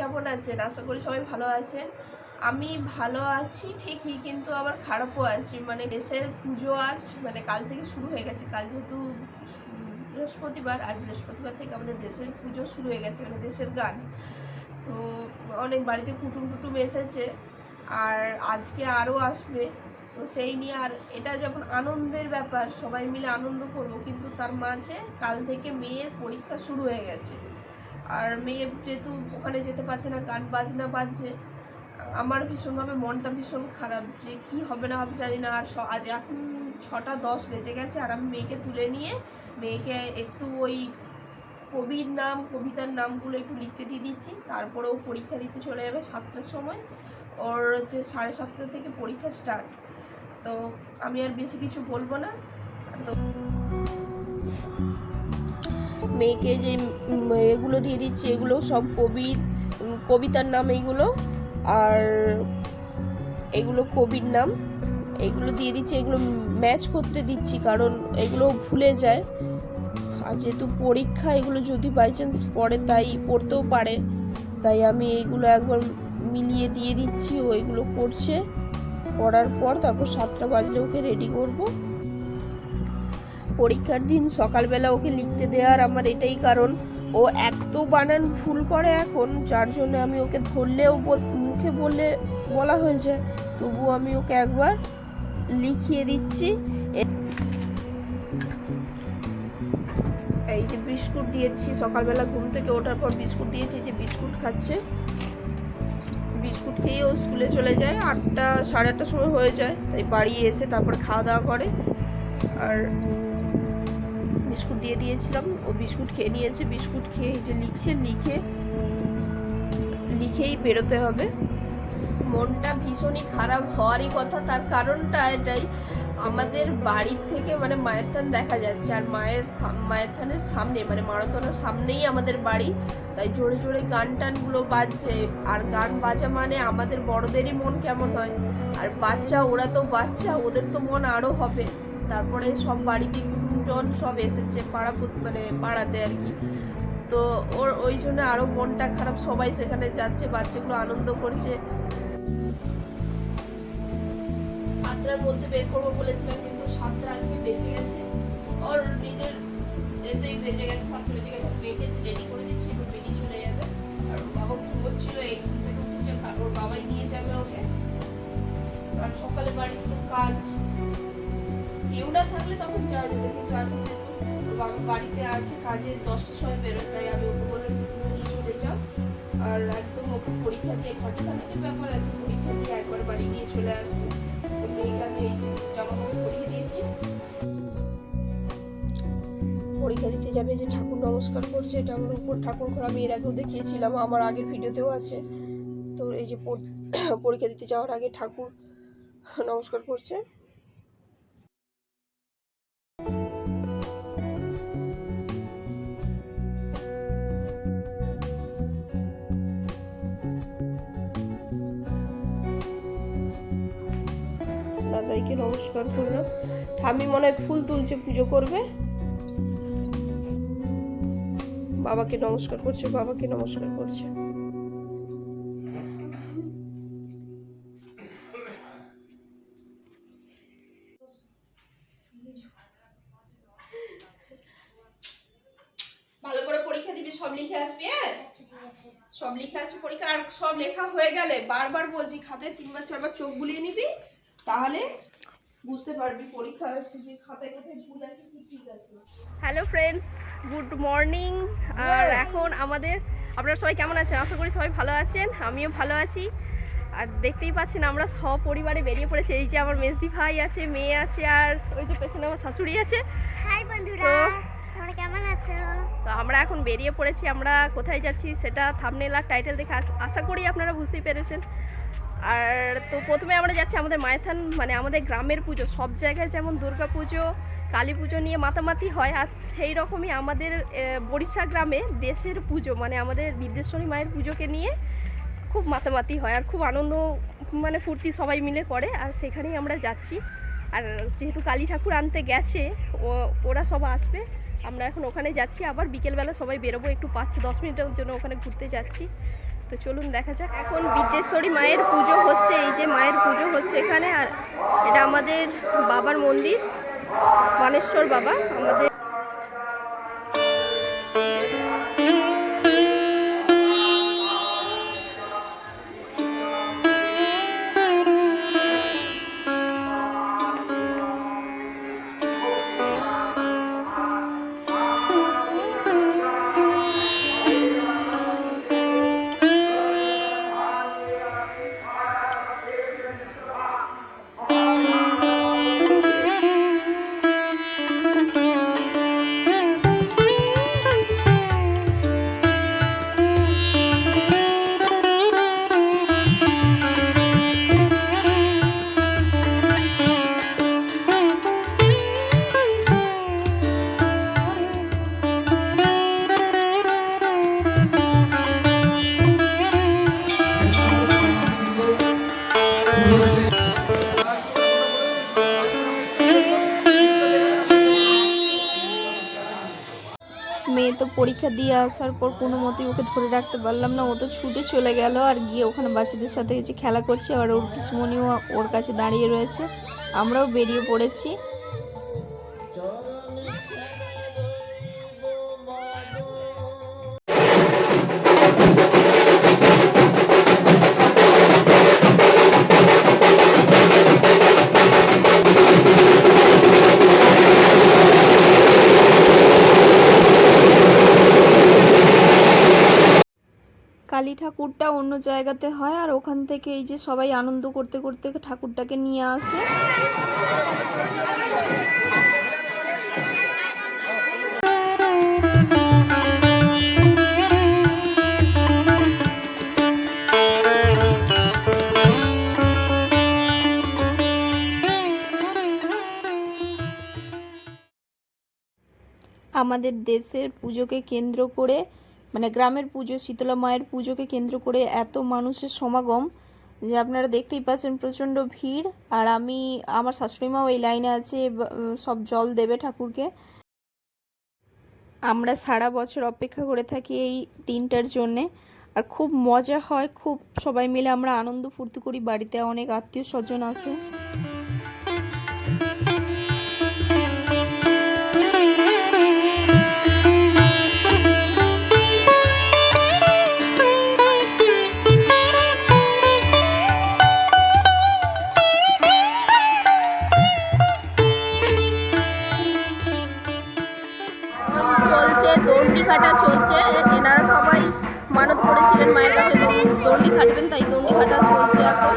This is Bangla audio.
কেমন আছেন? আশা করি সবাই ভালো আছেন। আমি ভালো আছি ঠিকই, কিন্তু আবার খারাপও আছি। মানে দেশের পুজো আজ মানে কাল থেকে শুরু হয়ে গেছে। কাল যেহেতু বৃহস্পতিবার, আর বৃহস্পতিবার থেকে আমাদের দেশের পুজো শুরু হয়ে গেছে মানে দেশের গান। তো অনেক বাড়িতে কুটুম টুটুম এসেছে, আর আজকে আরও আসবে। তো সেই নিয়ে আর এটা যখন আনন্দের ব্যাপার, সবাই মিলে আনন্দ করব, কিন্তু তার মাঝে কাল থেকে মেয়ের পরীক্ষা শুরু হয়ে গেছে। আর মেয়ে যেহেতু ওখানে যেতে পারছে না, গান বাজনা বাজছে, আমার ভীষণভাবে মনটা ভীষণ খারাপ যে কি হবে না হবে জানি না। আর আজ এখন ছটা দশ বেজে গেছে আর আমি মেয়েকে তুলে নিয়ে মেয়েকে একটু ওই কবির নাম, কবিতার নামগুলো একটু লিখতে দিয়ে দিচ্ছি। তারপরে ও পরীক্ষা দিতে চলে যাবে সাতটার সময়। ওর হচ্ছে সাড়ে সাতটা থেকে পরীক্ষা স্টার্ট তো আমি আর বেশি কিছু বলব না। তো মেয়েকে যে এগুলো দিয়ে দিচ্ছি, এগুলো সব কবি, কবিতার নাম এইগুলো, আর এগুলো কবির নাম, এগুলো দিয়ে দিচ্ছি, এগুলো ম্যাচ করতে দিচ্ছি, কারণ এগুলো ভুলে যায়। আর যেহেতু পরীক্ষা, এগুলো যদি বাই চান্স পড়ে, তাই পড়তেও পারে। তাই আমি এইগুলো একবার মিলিয়ে দিয়ে দিচ্ছি, ও এগুলো করছে। পড়ার পর তারপর সাতটা বাজলে ওকে রেডি করব। পরীক্ষার দিন সকালবেলা ওকে লিখতে দেওয়ার আমার এটাই কারণ। ও এত বানান ভুল করে এখন, যার জন্য আমি ওকে ধরলেও মুখে বললে বলা হয়েছে তবুও আমি ওকে একবার লিখিয়ে দিচ্ছি। এই যে বিস্কুট দিয়েছি, সকালবেলা ঘুম থেকে ওঠার পর বিস্কুট দিয়েছি যে বিস্কুট খাচ্ছে। বিস্কুট খেয়ে ও স্কুলে চলে যায়, আটটা, সাড়ে আটটার সময় হয়ে যায়, তাই বাড়ি এসে তারপর খাওয়া দাওয়া করে। আর দিয়ে দিয়েছিলাম। ও বিস্কুট খেয়ে নিয়েছে। বিস্কুট খেয়ে যে লিখছে, লিখে, লিখেই বেরোতে হবে। মনটা ভীষণই খারাপ হওয়ারই কথা। তার কারণটা এটাই, আমাদের বাড়ির থেকে মানে মায়ের থান দেখা যাচ্ছে। আর মায়ের মায়ের থানের সামনে মানে মারাতনের সামনেই আমাদের বাড়ি। তাই জোরে জোরে গান টানগুলো বাজছে। আর গান বাজা মানে আমাদের বড়দেরই মন কেমন হয়। আর বাচ্চা, ওরা তো বাচ্চা, ওদের তো মন আরও হবে। তারপরে সব বাড়িতে কুটুমজন সব এসেছে পাড়া মানে পাড়াতে আর কি। তো ওর ওই জন্য আরও মনটা খারাপ, সবাই সেখানে যাচ্ছে, বাচ্চাগুলো আনন্দ করছে। সাতটার মধ্যে বের করব বলেছিলাম, কিন্তু সাতটা আজকে বেজে গেছে। ওর নিজের এতেই বেজে গেছে, সাতটা বেজে গেছে। মেয়েকে রেডি করে দিচ্ছি এবার বেরিয়ে চলে যাবে। আর বাবা ঘুমোচ্ছিল এই ঘুম থেকে ওর বাবাই নিয়ে যাবে ওকে। আর সকালে বাড়ির তো কাজ কেউ না থাকলে তখন যাওয়া যেত, কিন্তু এখন যেহেতু বাড়িতে আছে কাজে দশটার সময় বেরোয়, তাই আমি ওকে বলে নিয়ে চলে যাও। আর একদম ওকে পরীক্ষা দিয়ে ঘন্টাখানেকের ব্যাপার আছে, পরীক্ষা দিয়ে একবার বাড়ি নিয়ে চলে আসব। দিয়েছি। পরীক্ষা দিতে যাবে যে ঠাকুর নমস্কার করছে, এটা আমার উপর ঠাকুর ঘর, আমি এর আগেও দেখিয়েছিলাম, আমার আগের ভিডিওতেও আছে। তো এই যে পরীক্ষা দিতে যাওয়ার আগে ঠাকুর নমস্কার করছে। দাদাইকে নমস্কার করলাম। ঠামি মনে হয় ফুল তুলছে, পুজো করবে। বাবাকে নমস্কার করছে, বাবাকে নমস্কার করছে। ভালো করে পরীক্ষা দিবি, সব লিখে আসবি হ্যাঁ? সব লিখে আসবি পরীক্ষা, আর সব লেখা হয়ে গেলে বারবার বলছি খাতায় তিনবার চারবার চোখ বুলিয়ে নিবি, তাহলে বুঝতে পারবি পরীক্ষা হচ্ছে যে খাতায় খাতায় ভুল আছে কি ঠিক আছে। হ্যালো ফ্রেন্ডস গুড মর্নিং আর এখন আমাদের আপনারা সবাই কেমন আছেন? আশা করি সবাই ভালো আছেন আমিও ভালো আছি। আর দেখতেই পাচ্ছেন আমরা সপরিবারে বেরিয়ে পড়েছি। এই যে আমার মেজদি ভাই আছে মেয়ে আছে আর ওই যে পেছনে আমার শাশুড়ি আছে। হাই বন্ধুরা তো- কেমন আছো? তো আমরা এখন বেরিয়ে পড়েছি আমরা কোথায় যাচ্ছি সেটা থামনেল আর টাইটেল দেখে আস- আশা করি আপনারা বুঝতেই পেরেছেন। আর তো প্রথমে আমরা যাচ্ছি আমাদের মায়েথান মানে আমাদের গ্রামের পুজো। সব জায়গায় যেমন দুর্গা পুজো, কালী পুজো নিয়ে মাতামাতি হয়, আর সেই রকমই আমাদের বরিশা গ্রামে দেশের পুজো মানে আমাদের বিদ্যেশ্বরী মায়ের পুজোকে নিয়ে খুব মাতামাতি হয়, আর খুব আনন্দ মানে ফুর্তি সবাই মিলে করে, আর সেখানেই আমরা যাচ্ছি। আর যেহেতু কালী ঠাকুর আনতে গেছে ওরা সব আসবে, আমরা এখন ওখানে যাচ্ছি, আবার বিকেলবেলা সবাই বেরোবো, একটু পাঁচ দশ মিনিটের জন্য ওখানে ঘুরতে যাচ্ছি। তো চলুন দেখা যাক। এখন বিদ্যেশ্বরী মায়ের পুজো হচ্ছে, এই যে মায়ের পুজো হচ্ছে এখানে, আর এটা আমাদের বাবার মন্দির মানেশ্বর বাবা, আমাদের পরীক্ষা দিয়ে আসার পর কোনো মতেই ওকে ধরে রাখতে পারলাম না। ও তো ছুটে চলে গেল আর গিয়ে ওখানে বাচ্চাদের সাথে খেলা করছে আর ওর পিসমণিও ওর কাছে দাঁড়িয়ে রয়েছে। আমরাও বেরিয়ে পড়েছি। ঠাকুরটা অন্য জায়গাতে হয় আর ওখান থেকে এই যে সবাই আনন্দ করতে করতে ঠাকুরটাকে নিয়ে আসে। আমাদের দেশের পুজোকে কেন্দ্র করে মানে গ্রামের পুজো, শীতলা মায়ের পুজোকে কেন্দ্র করে এত মানুষের সমাগম যে আপনারা দেখতেই পাচ্ছেন প্রচণ্ড ভিড়। আর আমি, আমার শাশুড়িমাও এই লাইনে আছে সব জল দেবে ঠাকুরকে। আমরা সারা বছর অপেক্ষা করে থাকি এই দিনটার জন্যে। আর খুব মজা হয়, খুব সবাই মিলে আমরা আনন্দ ফুর্তি করি, বাড়িতে অনেক আত্মীয় স্বজন আসে। দণ্ডি কাটা চলছে। এনারা সবাই মানত করেছিলেন মায়ের কাছে। দণ্ডি খাটবেন তাই দণ্ডি খাটা চলছে এখন।